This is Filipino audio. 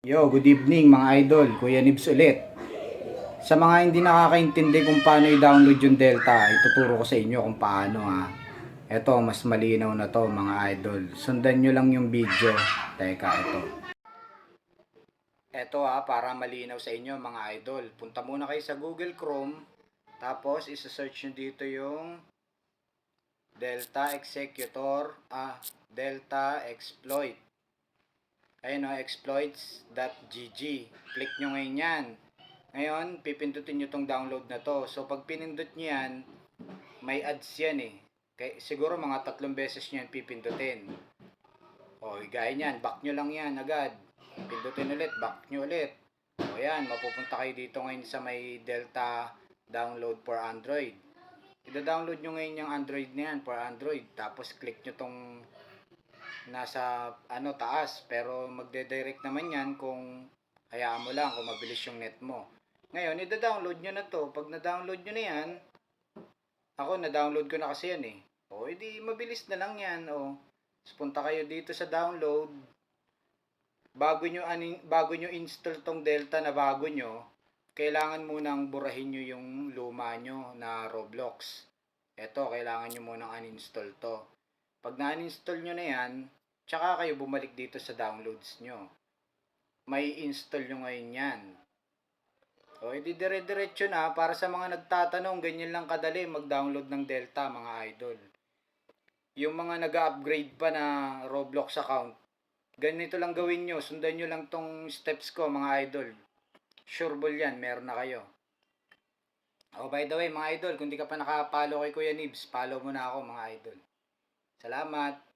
Yo, good evening mga idol. Kuya Nibs ulit. Sa mga hindi nakakaintindi kung paano i-download yung Delta, ituturo ko sa inyo kung paano ha. Ito, mas malinaw na to mga idol. Sundan nyo lang yung video. Teka, ito. Ito ha, para malinaw sa inyo mga idol. Punta muna kayo sa Google Chrome. Tapos, isa-search nyo dito yung Delta Executor, ah, Delta Exploit. Ayun o, exploits.gg. Click nyo ngayon yan. Ngayon, pipindutin nyo tong download na to. So, pag pinindot nyo yan, may ads yan eh. Kaya, siguro mga tatlong beses nyo yan pipindutin. O, gaya nyan. Back nyo lang yan agad. Pindutin ulit. Back nyo ulit. O, yan. Mapupunta kayo dito ngayon sa may Delta download for Android. Ida-download nyo ngayon yung Android na yan for Android. Tapos, click nyo tong nasa ano taas pero magde-direct naman yan kung hayaan mo lang kung mabilis yung net mo. Ngayon, ida-download nyo na to. Pag na-download nyo na yan, ako na-download ko na kasi yan eh. O, edi mabilis na lang yan. O, punta kayo dito sa download. Bago nyo, anin, bago nyo install tong Delta na bago nyo, kailangan munang burahin nyo yung luma nyo na Roblox. Eto, kailangan nyo munang uninstall to. Pag na-uninstall nyo na yan, tsaka kayo bumalik dito sa downloads nyo. May install nyo ngayon yan. O, edi dire-diretso na. Para sa mga nagtatanong, ganyan lang kadali mag-download ng Delta, mga idol. Yung mga nag-upgrade pa na Roblox account, ganito lang gawin nyo. Sundan nyo lang tong steps ko, mga idol. Sureball yan, meron na kayo. Oh, by the way, mga idol, kung di ka pa nakapalo kay Kuya Nibs, follow mo na ako, mga idol. Salamat.